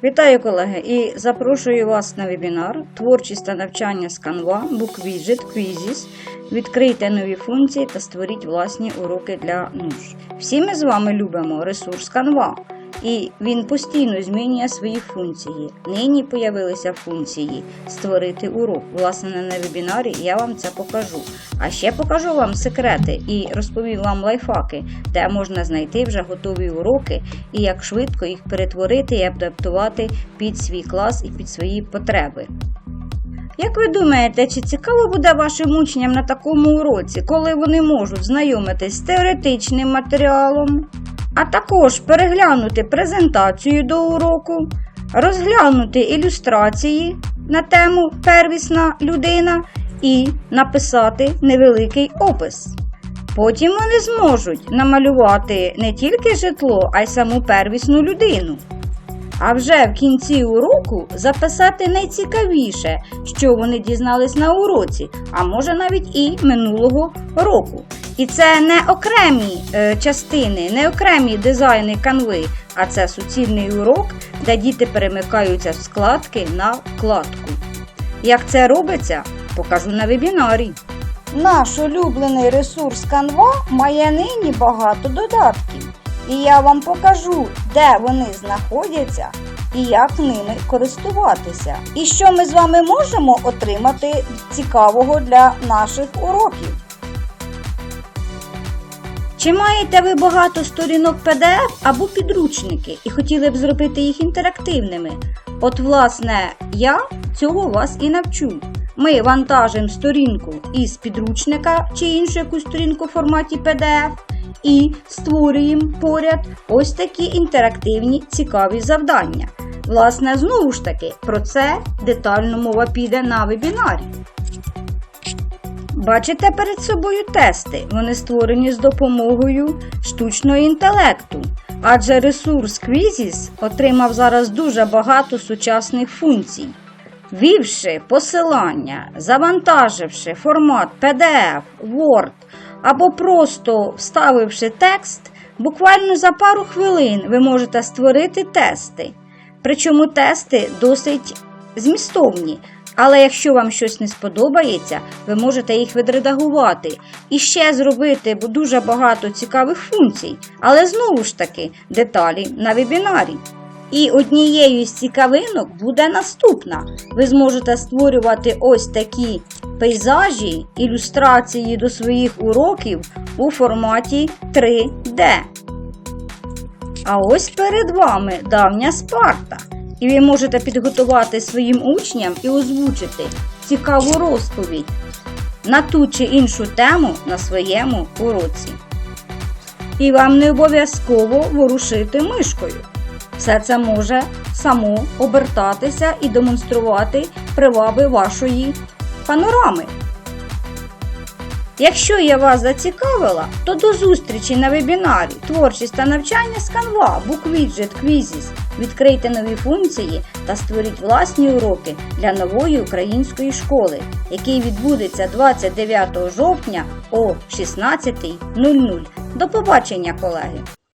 Вітаю, колеги! І запрошую вас на вебінар Творчість та навчання з Canva, BookWidget, Quizzes. Відкрийте нові функції та створіть власні уроки для нуж. Всі ми з вами любимо ресурс Canva, і він постійно змінює свої функції. Нині появилися функції створити урок. Власне, на вебінарі я вам це покажу. А ще покажу вам секрети і розповім вам лайфхаки, де можна знайти вже готові уроки і як швидко їх перетворити і адаптувати під свій клас і під свої потреби. Як ви думаєте, чи цікаво буде вашим учням на такому уроці, коли вони можуть знайомитись з теоретичним матеріалом, а також переглянути презентацію до уроку, розглянути ілюстрації на тему первісна людина і написати невеликий опис? Потім вони зможуть намалювати не тільки житло, а й саму первісну людину. А вже в кінці уроку записати найцікавіше, що вони дізнались на уроці, а може навіть і минулого року. І це не окремі е, частини, не окремі дизайни канви, а це суцільний урок, де діти перемикаються з вкладки на вкладку. Як це робиться, покажу на вебінарі. Наш улюблений ресурс Canva має нині багато додатків. І я вам покажу, де вони знаходяться і як ними користуватися. І що ми з вами можемо отримати цікавого для наших уроків. Чи маєте ви багато сторінок PDF або підручники і хотіли б зробити їх інтерактивними? От, власне, я цього вас і навчу. Ми вантажимо сторінку із підручника чи іншу якусь сторінку в форматі PDF і створюємо поряд ось такі інтерактивні цікаві завдання. Власне, знову ж таки, про це детально мова піде на вебінарі. Бачите перед собою тести. Вони створені з допомогою штучного інтелекту. Адже ресурс Quizzes отримав зараз дуже багато сучасних функцій. Ввівши посилання, завантаживши формат PDF, Word або просто вставивши текст, буквально за пару хвилин ви можете створити тести. Причому тести досить змістовні. Але якщо вам щось не сподобається, ви можете їх відредагувати і ще зробити дуже багато цікавих функцій. Але знову ж таки деталі на вебінарі. І однією з цікавинок буде наступна. Ви зможете створювати ось такі пейзажі, ілюстрації до своїх уроків у форматі 3D. А ось перед вами давня Спарта. І ви можете підготувати своїм учням і озвучити цікаву розповідь на ту чи іншу тему на своєму уроці. І вам не обов'язково ворушити мишкою. Все це може само обертатися і демонструвати приваби вашої панорами. Якщо я вас зацікавила, то до зустрічі на вебінарі Творчість та навчання з Canva, BookWidget, Quizzes. Відкрийте нові функції та створіть власні уроки для нової української школи, який відбудеться 29 жовтня о 16.00. До побачення, колеги!